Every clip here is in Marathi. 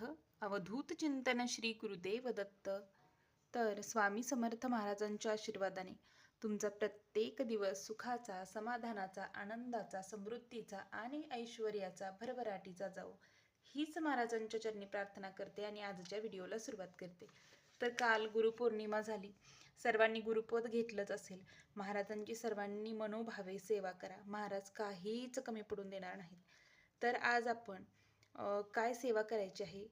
अवधूत चिंतन श्री गुरुदेव दत्त. तर स्वामी समर्थ महाराजांच्या आशीर्वादाने तुमचा प्रत्येक दिवस सुखाचा समाधानाचा आनंदाचा समृद्धीचा आणि ऐश्वर्याचा भरभराटीचा जाऊ हीच महाराजांच्या चरणी प्रार्थना करते आणि आजच्या व्हिडिओला सुरुवात करते. तर काल गुरुपौर्णिमा झाली. सर्वांनी गुरुपद घेतलंच असेल. महाराजांची सर्वांनी मनोभावे सेवा करा. महाराज काहीच कमी पडून देणार नाहीत. तर आज आपण काय सेवा करायची आहे?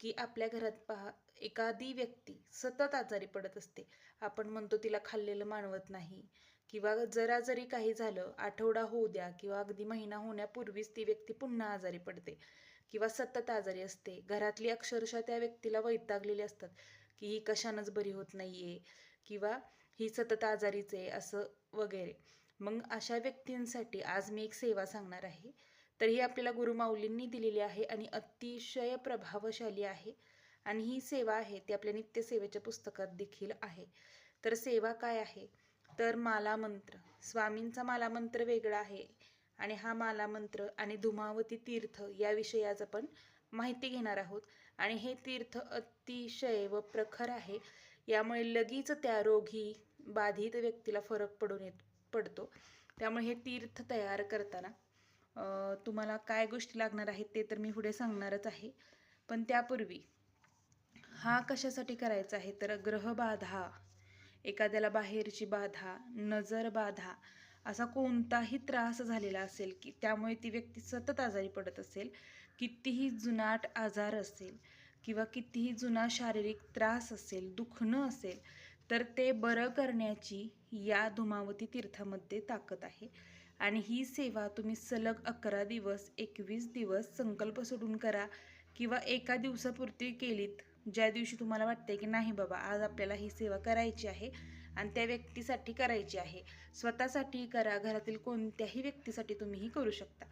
की आपल्या घरात पहा एखादी व्यक्ती सतत आजारी पडत असते. आपण म्हणतो तिला खाल्लेलं मानवत नाही. किंवा जरा जरी काही झालं आठवडा होऊ द्या किंवा अगदी महिना होण्यापूर्वीच ती व्यक्ती पुन्हा आजारी पडते. किंवा सतत आजारी असते. घरातली अक्षरशः त्या व्यक्तीला वैतागलेली असतात. की ही कशानंच बरी होत नाहीये. किंवा ही सतत आजारीच आहे असं वगैरे. मग अशा व्यक्तींसाठी आज मी एक सेवा सांगणार आहे. तर ही आपल्याला गुरुमाऊलींनी दिलेली आहे आणि अतिशय प्रभावशाली आहे. आणि ही सेवा आहे ती आपल्या नित्यसेवेच्या पुस्तकात देखील आहे. तर सेवा काय आहे? तर माला मंत्र. स्वामींचा माला मंत्र वेगळा आहे आणि हा माला मंत्र आणि धुमावती तीर्थ याविषयी आज आपण माहिती घेणार आहोत. आणि हे तीर्थ अतिशय व प्रखर आहे. यामुळे लगेच त्या रोगी बाधित व्यक्तीला फरक पडून येत पडतो. त्यामुळे हे तीर्थ तयार करताना तुम्हाला काय गोष्टी लागणार आहेत ते तर मी पुढे सांगणारच आहे. पण त्यापूर्वी हा कशासाठी करायचा आहे? तर ग्रहबाधा एखाद्याला बाहेरची बाधा नजर बाधा असा कोणताही त्रास झालेला असेल की त्यामुळे ती व्यक्ती सतत आजारी पडत असेल कितीही जुनाट आजार असेल किंवा कितीही जुना शारीरिक त्रास असेल दुखणं असेल तर ते बरं करण्याची या धुमावती तीर्थामध्ये ताकद आहे. आणि ही सेवा तुम्ही सलग अकरा दिवस एकवीस दिवस संकल्प सोडून करा किंवा एका दिवसापुरती केलीत ज्या दिवशी तुम्हाला वाटते की नाही बाबा आज आपल्याला ही सेवा करायची आहे आणि त्या व्यक्तीसाठी करायची आहे. स्वतःसाठी करा घरातील कोणत्याही व्यक्तीसाठी तुम्ही ही करू शकता.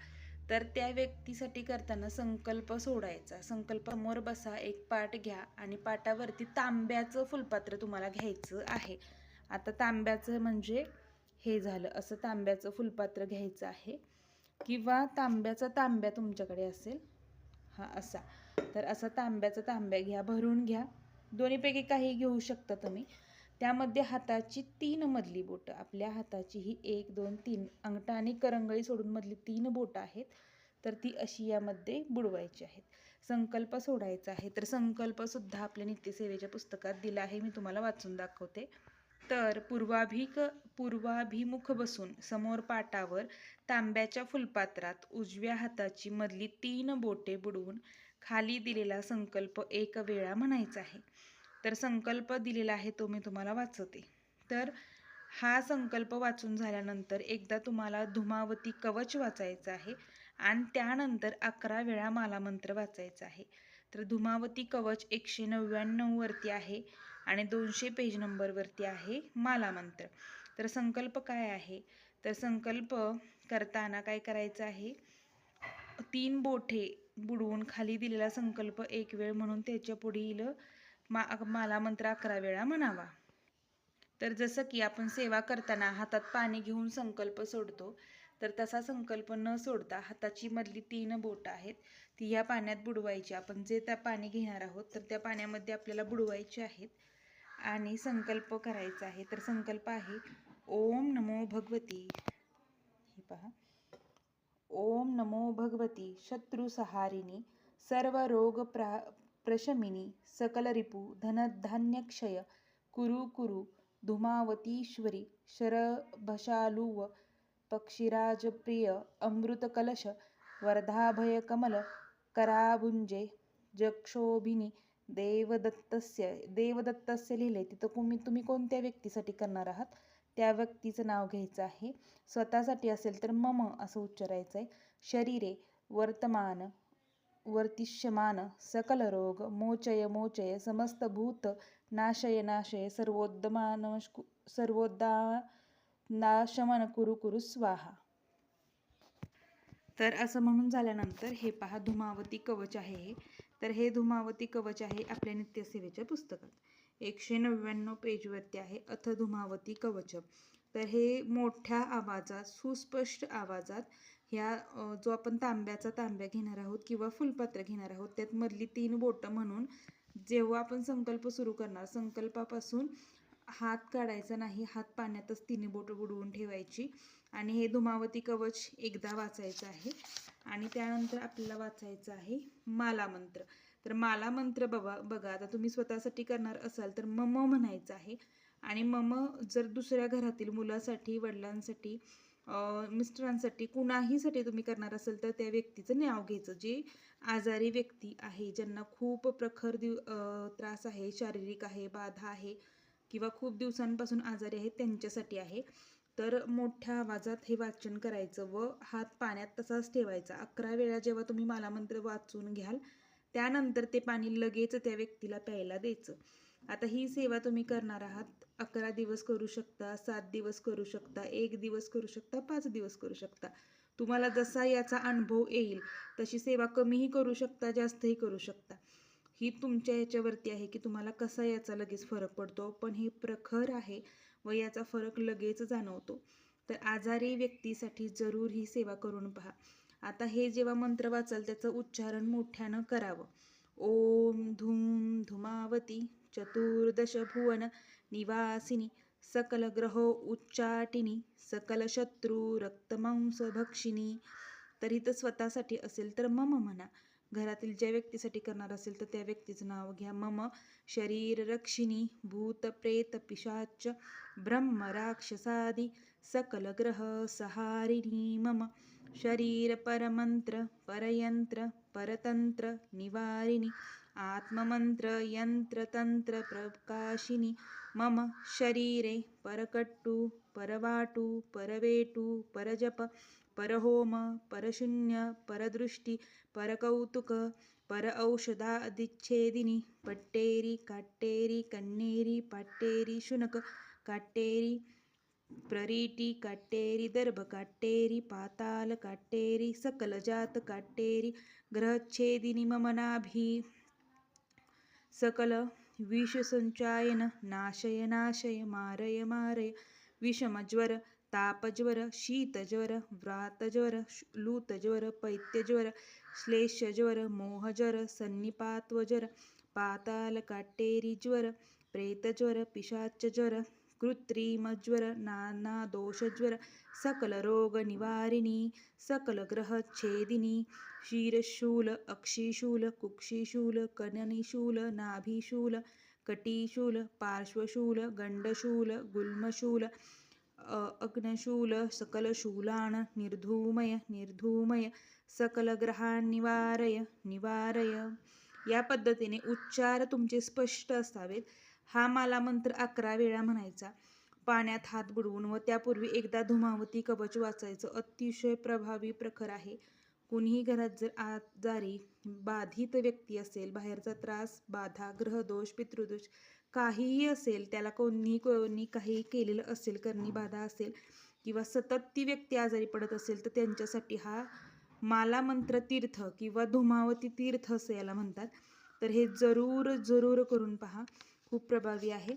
तर त्या व्यक्तीसाठी करताना संकल्प सोडायचा. संकल्प समोर बसा एक पाट घ्या आणि पाटावरती तांब्याचं फुलपात्र तुम्हाला घ्यायचं आहे. आता तांब्याचं म्हणजे हे झालं. असं तांब्याचं फुलपात्र घ्यायचं आहे. किंवा तांब्याचा तांब्या तुमच्याकडे असेल. हा असा. तर असा तांब्याचा तांब्या घ्या भरून घ्या. दोन्हीपैकी काही घेऊ शकता तुम्ही. त्यामध्ये हाताची तीन मधली बोटं. आपल्या हाताची ही एक दोन तीन अंगठा आणि करंगळी सोडून मधली तीन बोटं आहेत. तर ती अशी यामध्ये बुडवायची आहेत. संकल्प सोडायचा आहे. तर संकल्पसुद्धा आपल्या नित्यसेवेच्या पुस्तकात दिला आहे. मी तुम्हाला वाचून दाखवते. तर पूर्वाभिक पूर्वाभिमुख बसून समोर पाटावर तांब्याच्या फुलपात्रात उजव्या हाताची मधली तीन बोटे बुडवून खाली दिलेला संकल्प एक वेळा म्हणायचा आहे. तर संकल्प दिलेला आहे तो मी तुम्हाला वाचवते. तर हा संकल्प वाचून झाल्यानंतर एकदा तुम्हाला धुमावती कवच वाचायचं आहे आणि त्यानंतर अकरा वेळा मालामंत्र वाचायचा आहे. तर धुमावती कवच एकशे नव्याण्णववरती आहे. आणि दोनशे पेज नंबरवरती आहे माला मंत्र. तर संकल्प काय आहे? तर संकल्प करताना काय करायचं आहे? तीन बोठे बुडवून खाली दिलेला संकल्प एक वेळ म्हणून त्याच्या पुढील मा माला मंत्र अकरा वेळा म्हणावा. तर जसं की आपण सेवा करताना हातात पाणी घेऊन संकल्प सोडतो तर तसा संकल्प न सोडता हाताची मधली तीन बोटं आहेत ती ह्या पाण्यात बुडवायची. आपण जे त्या पाणी घेणार आहोत तर त्या पाण्यामध्ये आपल्याला बुडवायचे आहेत. आणि संकल्प करायचा आहे. तर संकल्प आहे ओम नमो भगवती. हे पहा. ओम नमो भगवती शत्रुसहारिणी सर्व रोग प्रा प्रशमिनी सकल रिपू धनधान्यक्षय कुरु कुरु धुमावतीश्वरी शरभशालुव पक्षिराजप्रिय अमृतकलश वर्धाभयकमल कराभुंजे जक्षोभिनी देवदत्तस्य देवदत्तस्य लिहिले तिथं तुम्ही तुम्ही कोणत्या व्यक्तीसाठी करणार आहात? त्या व्यक्तीचं नाव घ्यायचं आहे. स्वतःसाठी असेल तर मम असं उच्चारायचं आहे शरीरे वर्तमान वर्तिष्यमान सकल रोग मोचय मोचय समस्त भूत नाशय नाशय सर्वोद्दमान सर्वोद्दा नाशमन कुरु कुरु स्वाहा. तर असं म्हणून झाल्यानंतर हे पहा धुमावती कवच आहे हे. तर हे धुमावती कवच आहे आपल्या नित्यसेवेच्या पुस्तकात. एकशे नव्याण्णव पेजवरती आहे अथ धुमावती कवच. तर हे मोठ्या आवाजात सुस्पष्ट आवाजात ह्या जो आपण तांब्याचा तांब्या घेणार आहोत किंवा फुलपात्र घेणार आहोत त्यात मधली तीन बोटं म्हणून जेव्हा आपण संकल्प सुरू करणार संकल्पापासून हात काढायचा नाही हात पाण्यातच तिन्ही बोटं बुडवून ठेवायची. आणि हे धुमावती कवच एकदा वाचायचं आहे. आणि त्यानंतर आपल्याला वाचायचं आहे माला मंत्र. तर माला मंत्र बघा बघा आता तुम्ही स्वतःसाठी करणार असाल तर मम म्हणायचं आहे. आणि मम जर दुसऱ्या घरातील मुलासाठी वडिलांसाठी मिस्टरांसाठी कुणाहीसाठी तुम्ही करणार असाल तर त्या व्यक्तीचं नाव घ्यायचं. जे आजारी व्यक्ती आहे ज्यांना खूप प्रखर दिव त्रास आहे शारीरिक आहे बाधा आहे किंवा खूप दिवसांपासून आजारी आहेत त्यांच्यासाठी आहे. तर मोठ्या आवाजात हे वाचन करायचं व हात पाण्यात तसाच ठेवायचा. अकरा वेळा जेव्हा तुम्ही मालामंत्र वाचून घ्याल त्यानंतर ते पाणी लगेच त्या व्यक्तीला प्यायला द्यायचं. आता ही सेवा तुम्ही करणार आहात. अकरा दिवस करू शकता सात दिवस करू शकता एक दिवस करू शकता पाच दिवस करू शकता. तुम्हाला जसा याचा अनुभव येईल तशी सेवा कमीही करू शकता जास्तही करू शकता. ही तुमच्या याच्यावरती आहे की तुम्हाला कसा याचा लगेच फरक पडतो पण हे प्रखर आहे व याचा फरक लगेच जाणवतो. तर आजारी व्यक्तीसाठी जरूर ही सेवा करून पहा. आता हे जेव्हा मंत्र वाचाल त्याचं उच्चारण मोठ्यानं करावं. ओम धूम धुमावती चतुर्दश भुवन निवासिनी सकल ग्रहो उच्चाटिनी सकल शत्रू रक्तमांस भक्षिणी तर इथं स्वतःसाठी असेल तर मम म्हणा. घरातील ज्या व्यक्तीसाठी करणार असेल तर त्या व्यक्तीचं नाव घ्या. मम शरीर रक्षिणी भूत प्रेत पिशाच ब्रह्म राक्षसादी सकल ग्रह सहारिणी. मम शरीर परमंत्र परयंत्र परतंत्र निवारिणी. आत्ममंत्र यंत्रतंत्र प्रकाशिनी. मम शरीरे परकट्टु परवाटु परवेटु परजप परहोम परशून्य परदृष्टी परकौतुक पर औषधादिच्छेदिनी पट्टेरी काट्टेरी कण्णेरी पाट्टेरी शुनक काट्टेरी प्ररीटी काट्टेरी दर्भ काट्टेरी पाताल काट्टेरी सकल जात काट्टेरी ग्रहच्छेदिनी ममनाभी सकल विषसंचायन नाशय नाशय मारय मारय विषमज्वर तापज्वर शीतज्वर व्रातज्वर लूतज्वर पैत्यज्वर श्लेषज्वर मोहज्वर सन्निपात्वज्वर पाताल प्रेतज्वर पिशाचज्वर कृत्रिमज्वर नानादोषज्वर सकलरोगनिवारिणी सकलग्रहच्छेदिनी क्षीरशूल अक्षिशूल कुक्षिशूल कननिशूल नाभिशूल कटीशूल पार्श्वशूल गण्डशूल गुल्मशूल अग्नशूल सकलशूलान् निर्धूमय निर्धूमय सकल निवारय निवारय या पद्धतीने उच्चार तुमचे स्पष्ट असावेत हा माला मंत्र अकरा वेळा म्हणायचा पाण्यात हात बुडवून व त्यापूर्वी एकदा धुमावती कवच वाचायचं अतिशय प्रभावी प्रखर आहे कुणीही घरात जर आजारी बाधित व्यक्ती असेल बाहेरचा त्रास बाधा ग्रहदोष पितृदोष काहीही असेल त्याला कोणी कोणी काहीही केलेलं असेल करणी बाधा असेल किंवा सतत ती व्यक्ती आजारी पडत असेल तर त्यांच्यासाठी हा मालामंत्र तीर्थ किंवा धुमावती तीर्थ असं याला म्हणतात. तर हे जरूर जरूर करून पहा. खूप प्रभावी आहे.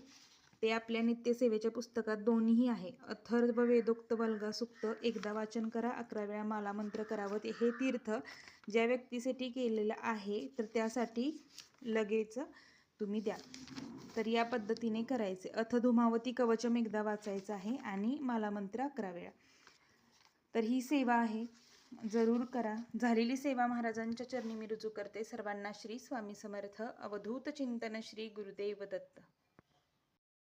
ते आपल्या नित्यसेवेच्या पुस्तकात दोन्हीही आहे. अथर्व वेदोक्त वल्गा सुक्त एकदा वाचन करा अकरा वेळा माला मंत्र करावं. ते हे तीर्थ ज्या व्यक्तीसाठी केलेलं आहे तर त्यासाठी लगेच तुम्ही द्या. तर या पद्धतीने करायचे. अथ धुमावती कवचम एकदा वाचायचं आहे आणि माला मंत्र अकरा वेळा. तर ही सेवा आहे. जरूर करा. झालेली सेवा महाराजांच्या चरणी मी रुजू करते. सर्वांना श्री स्वामी समर्थ. अवधूत चिंतन श्री गुरुदेव दत्त.